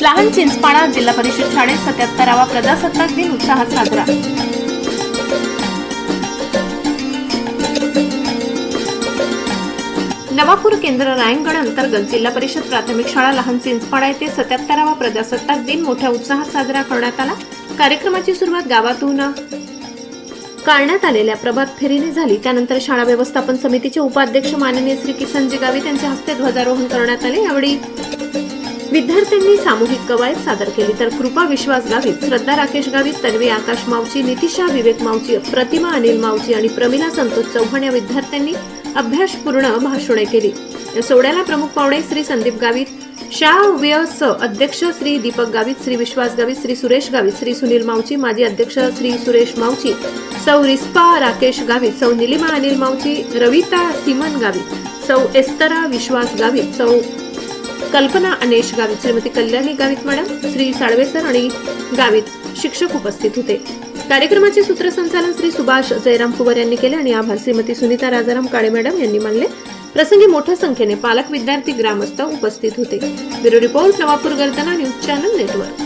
लहान चिंचपाडा जिल्हा परिषद शाळेत सत्याहत्तरावा प्रजासत्ताक दिन उत्साहात साजरा. नवापूर केंद्र रायंगड अंतर्गत जिल्हा परिषद प्राथमिक शाळा लहान चिंचपाडा येथे सत्याहत्तरावा प्रजासत्ताक दिन मोठ्या उत्साहात साजरा करण्यात आला. कार्यक्रमाची सुरुवात गावातून काढण्यात आलेल्या प्रभात फेरीने झाली. त्यानंतर शाळा व्यवस्थापन समितीचे उपाध्यक्ष माननीय श्री किसनजी जिगावी यांच्या हस्ते ध्वजारोहण करण्यात आले. यावेळी विद्यार्थ्यांनी सामूहिक कवायत सादर केली. तर कृपा विश्वास गावित श्रद्धा राकेश गावित तन्वी आकाश मावची नितिशा विवेक मावची प्रतिमा अनिल मावची आणि प्रमिला संतोष चव्हाण या विद्यार्थ्यांनी अभ्यासपूर्ण भाषणे केली. या सोहळ्याला प्रमुख पाहुणे श्री संदीप गावित शाळा व्यस अध्यक्ष श्री दीपक गावित श्री विश्वास गावित श्री सुरेश गावित श्री सुनील मावची माजी अध्यक्ष श्री सुरेश मावची सौ रिस्पा राकेश गावित सौ निलिमा अनिल मावची रविता सिमन गावित सौ एस्तरा विश्वास गावित सौ कल्पना अनेश गावित. श्रीमती कल्याणी गावित मॅडम. श्री साळवेसर आणि गावित शिक्षक उपस्थित होते. कार्यक्रमाचे सूत्रसंचालन श्री सुभाष जयराम कुवर यांनी केले आणि आभार श्रीमती सुनीता राजाराम काळे मॅडम यांनी मानले. प्रसंगी मोठ्या संख्येने पालक विद्यार्थी ग्रामस्थ उपस्थित होते. ब्युरो रिपोर्ट नवापूर गर्जना न्यूज चॅनल नेटवर्क.